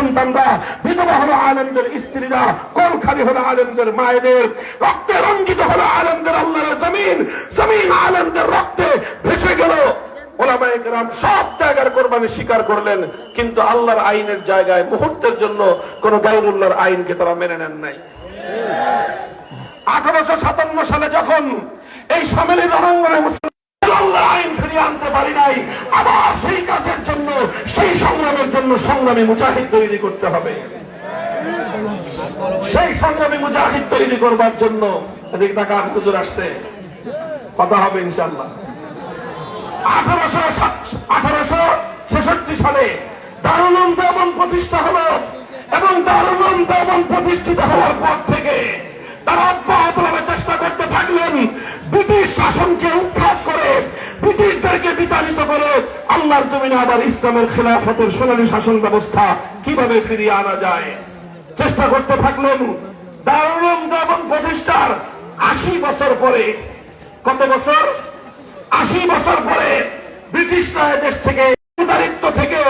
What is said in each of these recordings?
সন্তানরা, বিধবা হলো আলেমদের স্ত্রীরা কলখালি হলো আলেমদের মায়েদের, রক্তে রঞ্জিত হলো আলেমদের আল্লাহর জমিন জমিন আলেমদের রক্তে ভেসে গেল। সব ত্যাগের কোরবানি স্বীকার করলেন, কিন্তু আল্লাহর আইনের জায়গায় মুহূর্তের জন্য কোন গাইরুল্লাহর আইনকে তারা মেনে নেন নাই। আঠারোশো সাতান্ন সালে যখন এই সম্মেলন মুসলমান আল্লাহর আইন ফিরিয়ে আনতে পারি নাই। আবার সেই কাজের জন্য, সেই সংগ্রামের জন্য সংগ্রামী মুজাহিদ তৈরি করতে হবে। সেই সংগ্রামী মুজাহিদ তৈরি করবার জন্য এদিকে আসছে। কথা হবে ইনশাল্লাহ আঠারোশো আঠারোশো ছেষট্টি সালে দেবন প্রতিষ্ঠা হলো এবং দারুলম দেবন প্রতিষ্ঠিত হওয়ার পর থেকে তারা অব্যাহতভাবে চেষ্টা করতে থাকলেন ব্রিটিশ শাসনকে আল্লাহর জমিনে আবার ইসলামের খেলাফতের সোনালী শাসন ব্যবস্থা কীভাবে ফিরিয়ে আনা যায়? চেষ্টা করতে থাকলেন দারুলম দেবন প্রতিষ্ঠার আশি বছর পরে। কত বছর? আশি বছর পরে ব্রিটিশরা দেশ থেকে দারিত্ব থেকে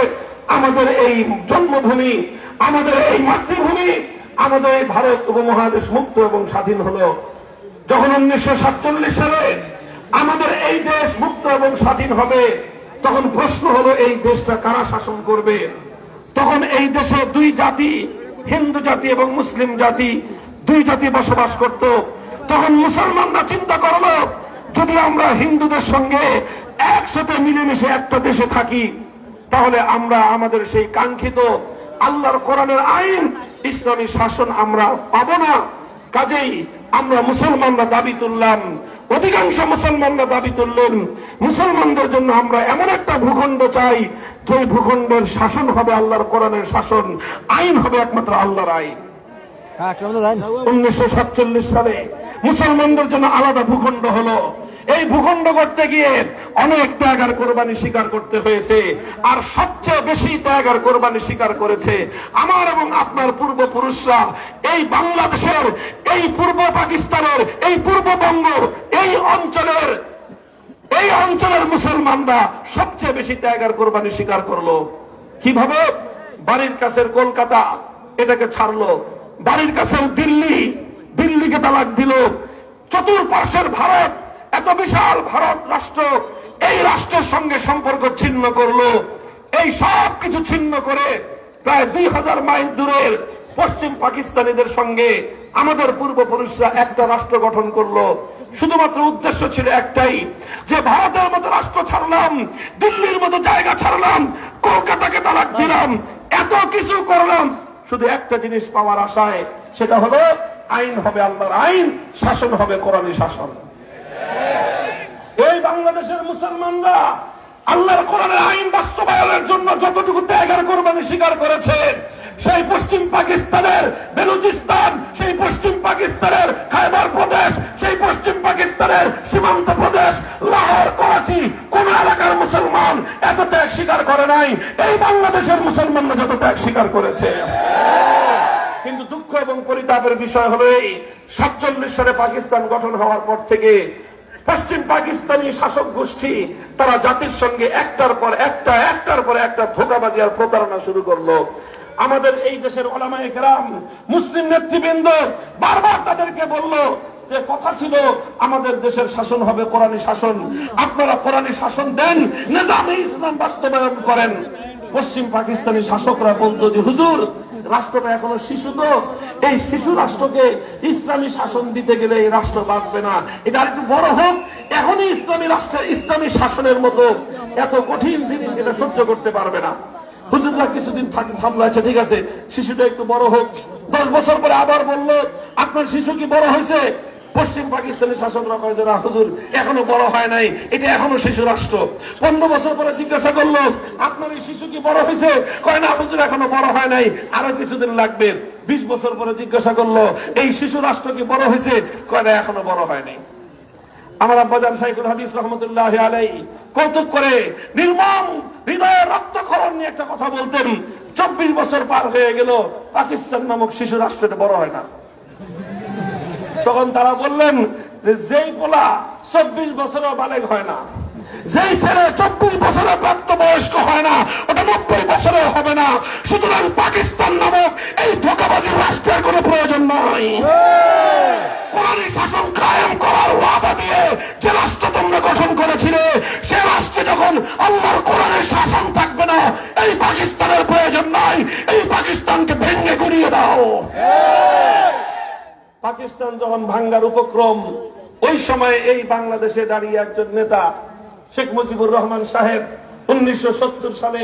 আমাদের এই জন্মভূমি, আমাদের এই মাতৃভূমি, আমাদের এই ভারত উপমহাদেশ মুক্ত এবং স্বাধীন হলো। যখন উনিশশো সাতচল্লিশ সালে আমাদের এই দেশ মুক্ত এবং স্বাধীন হবে তখন প্রশ্ন হলো, এই দেশটা কারা শাসন করবে? তখন এই দেশে দুই জাতি, হিন্দু জাতি এবং মুসলিম জাতি, দুই জাতি বসবাস করত। তখন মুসলমানরা চিন্তা করল, যদি আমরা হিন্দুদের সঙ্গে একসাথে মিলেমিশে একটা দেশে থাকি, তাহলে আমরা আমাদের সেই কাঙ্ক্ষিত আল্লাহর কোরআনের আইন, ইসলামী শাসন আমরা পাবো না। কাজেই আমরা মুসলমানরা দাবি তুললাম অধিকাংশ মুসলমানরা দাবি তুললেন মুসলমানদের জন্য আমরা এমন একটা ভূখণ্ড চাই যে ভূখণ্ডের শাসন হবে আল্লাহর কোরআনের শাসন আইন হবে একমাত্র আল্লাহর আইন। হ্যাঁ উনিশশো সাতচল্লিশ সালে মুসলমানদের জন্য আলাদা ভূখণ্ড হলো। এই ভূখণ্ড করতে গিয়ে অনেক ত্যাগ আর কোরবানি স্বীকার করতে হয়েছে। আর সবচেয়ে বেশি ত্যাগ আর কোরবানি স্বীকার করেছে আমার এবং আপনার পূর্বপুরুষরা। এই বাংলাদেশের, এই পূর্ব পাকিস্তানের, এই পূর্ববঙ্গ এই অঞ্চলের এই অঞ্চলের মুসলমানরা সবচেয়ে বেশি ত্যাগ আর কোরবানি স্বীকার করল। কীভাবে? বাড়ির কাছের কলকাতা, এটাকে ছাড়লো। বাড়ির কাছের দিল্লি, দিল্লিকে তালাক দিল। চতুর্পার্শ্বের ভারত এত বিশাল ভারত রাষ্ট্র, এই রাষ্ট্রের সঙ্গে সম্পর্ক ছিন্ন করল। এই সব কিছু ছিন্ন করে প্রায় দুই হাজার মাইল দূরের পশ্চিম পাকিস্তানিদের সঙ্গে আমাদের পূর্বপুরুষরা একটা রাষ্ট্র গঠন করল। শুধুমাত্র উদ্দেশ্য ছিল একটাই, যে ভারতের মতো রাষ্ট্র ছাড়লাম, দিল্লির মতো জায়গা ছাড়লাম, কলকাতাকে তালাক দিলাম, এত কিছু করলাম। শুধু একটা জিনিস পাওয়ার আশায়, সেটা হলো আইন হবে আল্লাহর আইন, শাসন হবে কোরআনী শাসন। বাংলাদেশের মুসলমানরা আল্লাহর কোরআনের আইন বাস্তবায়নের জন্য যতটুকু ত্যাগের কোরবানি স্বীকার করেছে, সেই পশ্চিম পাকিস্তানের বেলুচিস্তান, সেই পশ্চিম পাকিস্তানের খাইবার প্রদেশ, সেই পশ্চিম পাকিস্তানের সীমান্ত প্রদেশ, লাহোর, করাচি, কোন এলাকার মুসলমান এত ত্যাগ স্বীকার করে নাই। এই বাংলাদেশের মুসলমানরা যত ত্যাগ স্বীকার করেছে। কিন্তু দুঃখ এবং পরিতাপের বিষয় এই, সাতচল্লিশ সালে পাকিস্তান গঠন হওয়ার পর থেকে পশ্চিম পাকিস্তানি শাসক গোষ্ঠী, তারা জাতির সঙ্গে একটার পর একটা, একটার পর একটা ধোকাবাজি আর প্রতারণা শুরু করল। আমাদের এই দেশের ওলামায়ে কেরাম, মুসলিম নেতৃবৃন্দ বারবার তাদেরকে বলল যে কথা ছিল, আমাদের দেশের শাসন হবে কোরআনী শাসন। আপনারা কোরআনী শাসন দেন, নিজামে ইসলাম বাস্তবায়ন করেন। পশ্চিম পাকিস্তানি শাসকরা বলতো যে, হুজুর রাষ্ট্রটা এখনও শিশু তো। এই শিশু রাষ্ট্রকে ইসলামী শাসন দিতে গেলে এই রাষ্ট্র বাঁচবে না। এটা একটু বড় হোক, এখনই ইসলামী রাষ্ট্রের, ইসলামী শাসনের মতো এত কঠিন জিনিস এটা সহ্য করতে পারবে না। হুজুররা কিছুদিন থামলো আছে, ঠিক আছে? শিশুটা একটু বড় হোক। দশ বছর পরে আবার বলল, আপনার শিশু কি বড় হয়েছে? পশ্চিম পাকিস্তানের শাসকরা কয় না হুজুর এখনও বড় হয় নাই। এটা এখনও শিশু রাষ্ট্র। পনেরো বছর পরে জিজ্ঞাসা করল, আপনার এই শিশু কি বড় হয়েছে? কয়, না হুজুর, এখনও বড় হয় নাই। আরও কিছুদিন লাগবে। বিশ বছর পরে জিজ্ঞাসা করল, এই শিশু রাষ্ট্র কি বড় হয়েছে? কয়, না, এখনও বড় হয় নাই। আমার আব্বাজান সাইকুল হাদিস রহমতুল্লাহ আলাই কৌতুক করে নির্মম হৃদয়ের রক্তক্ষরণ নিয়ে একটা কথা বলতেন। চব্বিশ বছর পার হয়ে গেল, পাকিস্তান নামক শিশু রাষ্ট্রটা বড় হয় না। তখন তারা বললেন যে যেই পোলা চব্বিশ বছরও বালেগ হয় না যেই ছেলে চব্বিশ বছরের প্রাপ্তবয়স্ক হয় না ওটা নব্বই বছরের হবে না। সুতরাং পাকিস্তান নামক এই ধোকাবাজির রাষ্ট্রের কোনো প্রয়োজন নয় কোরআনী শাসন কায়েম পাকিস্তান যখন ভাঙ্গার উপক্রম, ওই সময়ে এই বাংলাদেশে দাঁড়িয়ে একজন নেতা, শেখ মুজিবুর রহমান সাহেব, উনিশশো সালে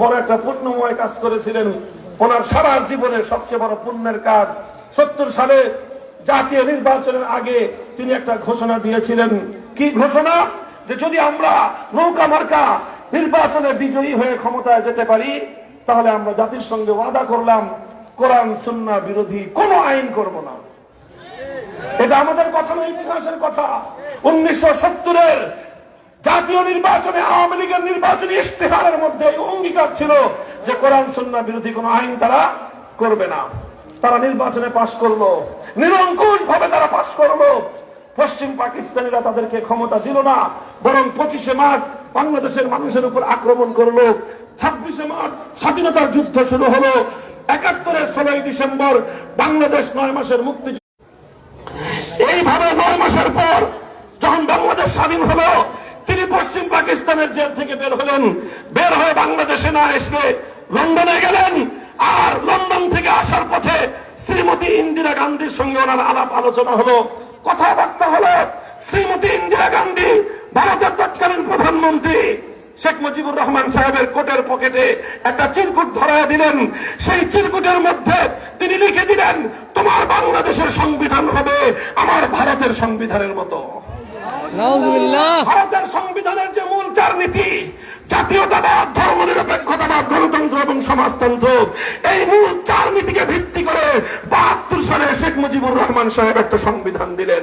বড় একটা পুণ্যময় কাজ করেছিলেন। ওনার সারা জীবনের সবচেয়ে বড় পুণ্যের কাজ। সত্তর সালে জাতীয় নির্বাচনের আগে তিনি একটা ঘোষণা দিয়েছিলেন। কি ঘোষণা? যে যদি আমরা নৌকা মার্কা নির্বাচনে বিজয়ী হয়ে ক্ষমতায় যেতে পারি, তাহলে আমরা জাতির সঙ্গে ওয়াদা করলাম, কোরআন সুন্না বিরোধী কোনো আইন করব না। এটা আমাদের কথা না ইতিহাসের কথা। উনিশশো সত্তরের জাতীয় নির্বাচনে আওয়ামী লীগের নির্বাচনী ইশতেহারের মধ্যে অঙ্গীকার ছিল যে কোরআন, সন্না বিরোধী কোনো আইন তারা করবে না। তারা নির্বাচনে পাশ করল। নিরঙ্কুশ ভাবে তারা পাশ করল। পশ্চিম পাকিস্তানিরা তাদেরকে ক্ষমতা দিল না, বরং পঁচিশে মার্চ বাংলাদেশের মানুষের উপর আক্রমণ করল। ছাব্বিশে মার্চ স্বাধীনতার যুদ্ধ শুরু হলো। একাত্তরের ষোলোই ডিসেম্বর বাংলাদেশ নয় মাসের মুক্তি এইভাবে নয় মাসের পর যখন বাংলাদেশ স্বাধীন হলো, তিনি পশ্চিম পাকিস্তানের জেল থেকে বের হলেন। বের হয়ে বাংলাদেশে না এসে লন্ডনে গেলেন আর লন্ডন থেকে আসার পথে শ্রীমতী ইন্দিরা গান্ধীর সঙ্গে ওনার আলাপ আলোচনা হলো। কথাবার্তা হলো, শ্রীমতী ইন্দিরা গান্ধী ভারতের তৎকালীন প্রধানমন্ত্রী। শেখ মুজিবুর রহমান সাহেবের কোটের পকেটে একটা চিরকুট ধরায় দিলেন। সেই চিরকুটের মধ্যে তিনি লিখে দিলেন তোমার বাংলাদেশের সংবিধান হবে আমার ভারতের সংবিধানের মতো। ভারতের সংবিধানের যে মূল চার নীতি জাতীয়তাবাদ ধর্মনিরপেক্ষতাবাদ গণতন্ত্র এবং সমাজতন্ত্র এই মূল চার নীতিকে ভিত্তি করে বাহাত্তর সালে শেখ মুজিবুর রহমান সাহেব একটা সংবিধান দিলেন।